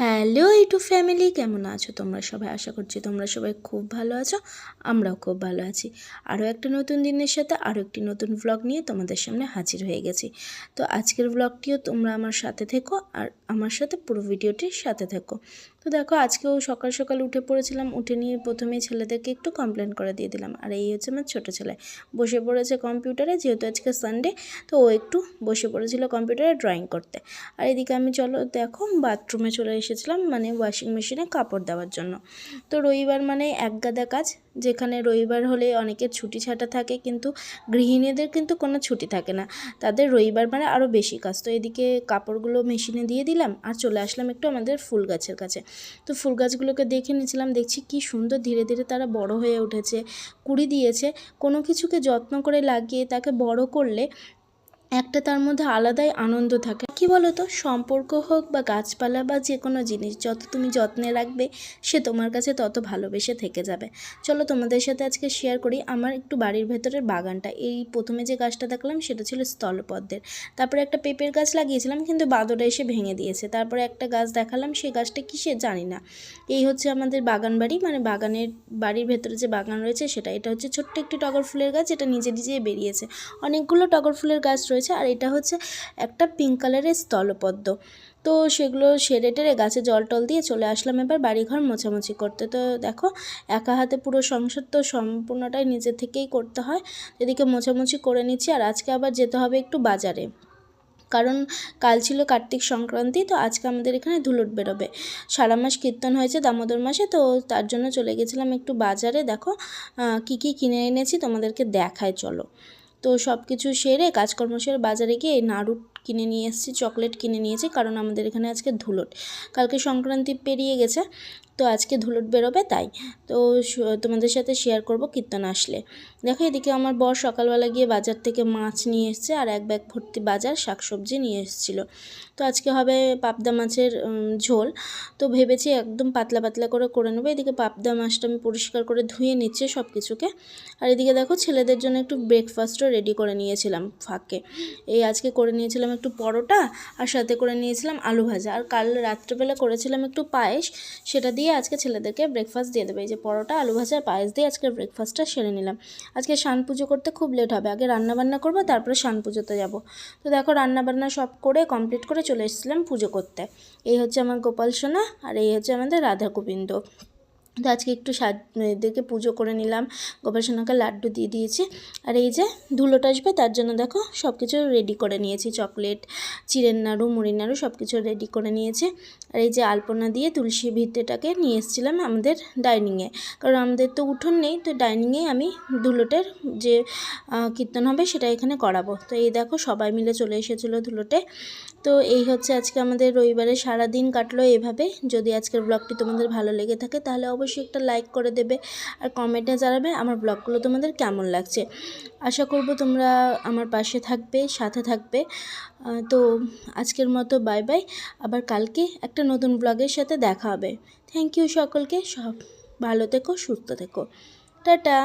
Hello ইটু family, কেমন আছো তোমরা সবাই? আশা করছি তোমরা সবাই খুব ভালো আছো, আমরাও খুব ভালো আছি। আরও একটা নতুন দিনের সাথে আরও একটি নতুন ভ্লগ নিয়ে তোমাদের সামনে হাজির হয়ে গেছি। তো আজকের ভ্লগটিও তোমরা আমার সাথে থেকো আর আমার সাথে পুরো ভিডিওটির সাথে থেকো। তো দেখো, আজকেও সকাল সকাল উঠে পড়েছিলাম, উঠে নিয়ে প্রথমেই ছেলেদেরকে একটু কমপ্লেন করে দিয়ে দিলাম। আর এই হচ্ছে আমার ছোটো ছেলে। বসে পড়েছে কম্পিউটারে যেহেতু আজকে সানডে তো ও একটু বসে পড়েছিল কম্পিউটারে ড্রয়িং করতে। আর এদিকে আমি, চলো দেখো বাথরুমে চলে এসেছিলাম মানে ওয়াশিং মেশিনে কাপড় দেওয়ার জন্য। তো রবিবার মানে এক গাদা কাজ, যেখানে রবিবার হলে অনেকের ছুটি ছাটা থাকে কিন্তু গৃহিণীদের কিন্তু কোনো ছুটি থাকে না। তাদের রবিবার মানে আরও বেশি কাজ। তো এদিকে কাপড়গুলো মেশিনে দিয়ে দিলাম আর চলে আসলাম একটু আমাদের ফুল গাছের কাছে। তো ফুল গাছগুলোকে দেখে নিয়েছিলাম, দেখছি কি সুন্দর ধীরে ধীরে তারা বড় হয়ে উঠেছে, কুড়ি দিয়েছে। কোনো কিছুকে যত্ন করে লাগিয়ে তাকে বড় করলে একটা তার মধ্যে আলাদাই আনন্দ থাকে। কি বলো তো সম্পর্ক হোক বা গাছপালা বা যে কোনো জিনিস, যত তুমি যত্নে রাখবে, সে তোমার কাছে তত ভালোবেসে থেকে যাবে। চলো তোমাদের সাথে আজকে শেয়ার করি আমার একটু বাড়ির ভেতরের বাগানটা। এই প্রথমে যে গাছটা দেখলাম, সেটা ছিল স্থলপদ্মের। তারপরে একটা পেঁপের গাছ লাগিয়েছিলাম, কিন্তু বাদরটা এসে ভেঙে দিয়েছে। তারপরে একটা গাছ দেখালাম সেই গাছটা কিসে জানি না। এই হচ্ছে আমাদের বাগান বাড়ি মানে বাগানের বাড়ির ভেতরে যে বাগান রয়েছে, সেটা। এটা হচ্ছে ছোট্ট একটি টগর ফুলের গাছ এটা নিজে নিজেই বেরিয়েছে। অনেকগুলো টগর ফুলের গাছ রয়েছে, আর এটা হচ্ছে একটা পিঙ্ক কালারের স্থলপদ্ম তো সেগুলো সেরে টেরে গাছে জল টল দিয়ে চলে আসলাম এবার বাড়িঘর মোছামুছি করতে। তো দেখো, একা হাতে পুরো সংসার তো সম্পূর্ণটাই নিজে থেকেই করতে হয়। এদিকে মোছামুছি করে নিচ্ছি আর আজকে আবার যেতে হবে একটু বাজারে। কারণ কাল ছিল কার্তিক সংক্রান্তি, তো আজকে আমাদের এখানে ধুলট বেরোবে। সারা মাস কীর্তন হয়েছে দামোদর মাসে, তো তার জন্য চলে গেছিলাম একটু বাজারে। দেখো কী কী কিনে এনেছি তোমাদেরকে দেখায়, চলো। তো সব কিছু সেরে কাজকর্ম সেরে বাজারে গিয়ে নাড়ু কিনে নিয়ে এসেছি, চকলেট কিনে নিয়েছি, কারণ আমাদের এখানে আজকে ধুলোট। কালকে সংক্রান্তি পেরিয়ে গেছে, তো আজকে ধুলোট বেরোবে তাই। তো তোমাদের সাথে শেয়ার করব কীর্তন আসলে। দেখো এদিকে আমার বর সকালবেলা গিয়ে বাজার থেকে মাছ নিয়ে এসছে, আর এক ব্যাগ ভর্তি বাজার শাকসবজি নিয়ে এসেছিল। তো আজকে হবে পাবদা মাছের ঝোল। তো ভেবেছি একদম পাতলা পাতলা করে করে নেব। এদিকে পাবদা মাছটা আমি পরিষ্কার করে ধুয়ে নিচ্ছে সব কিছুকে আর এদিকে দেখো ছেলেদের জন্য একটু ব্রেকফাস্টও রেডি করে নিয়েছিলাম ফাঁকে। এই আজকে করে নিয়েছিলাম একটু পরোটা আর সাথে করে নিয়েছিলাম আলু ভাজা। আর কাল রাত্রেবেলা করেছিলাম একটু পায়েস, সেটা দিয়ে আজকে ছেলেদেরকে ব্রেকফাস্ট দিয়ে দেবে। এই যে পরোটা, আলু ভাজা পায়েস দিয়ে আজকে ব্রেকফাস্টটা সেরে নিলাম। আজকে শান পুজো করতে খুব লেট হবে। আগে রান্নাবান্না করব, তারপরে শান পুজোতে যাব। তো দেখো রান্নাবান্না সব করে কমপ্লিট করে চলে এসেছিলাম পুজো করতে। এই হচ্ছে আমার গোপাল সোনা আর এই হচ্ছে আমাদের রাধা গোবিন্দ তো আজকে একটু সাজ এদেরকে পুজো করে নিলাম। গোপাল লাড্ডু দিয়ে দিয়েছি। আর এই যে ধুলোটা আসবে, তার জন্য দেখো সব কিছু রেডি করে নিয়েছি। চকলেট চিড়ের নাড়ু, মুড়ির নাড়ু সব কিছু রেডি করে নিয়েছে। আর এই যে আলপনা দিয়ে তুলসী ভিত্তিটাকে নিয়ে এসেছিলাম আমাদের ডাইনিংয়ে কারণ আমাদের তো উঠোন নেই, তো ডাইনিংয়ে আমি ধুলোটের যে কীর্তন হবে সেটা এখানে করাবো। তো এই দেখো সবাই মিলে চলে এসেছিল ধুলোটে। তো এই হচ্ছে আজকে আমাদের রবিবারে সারা দিন কাটলো এভাবে। যদি আজকের ব্লগটি তোমাদের ভালো লেগে থাকে তাহলে অবশ্যই একটা লাইক করে দেবে আর কমেন্টে জানাবে আমার ব্লগগুলো তোমাদের কেমন লাগছে। আশা করব তোমরা আমার পাশে থাকবে, সাথে থাকবে। তো আজকের মতো বাই বাই আবার কালকে একটা নতুন ব্লগের সাথে দেখা হবে। থ্যাংক ইউ সকলকে। সব ভালো থেকো, সুস্থ থেকো। টাটা।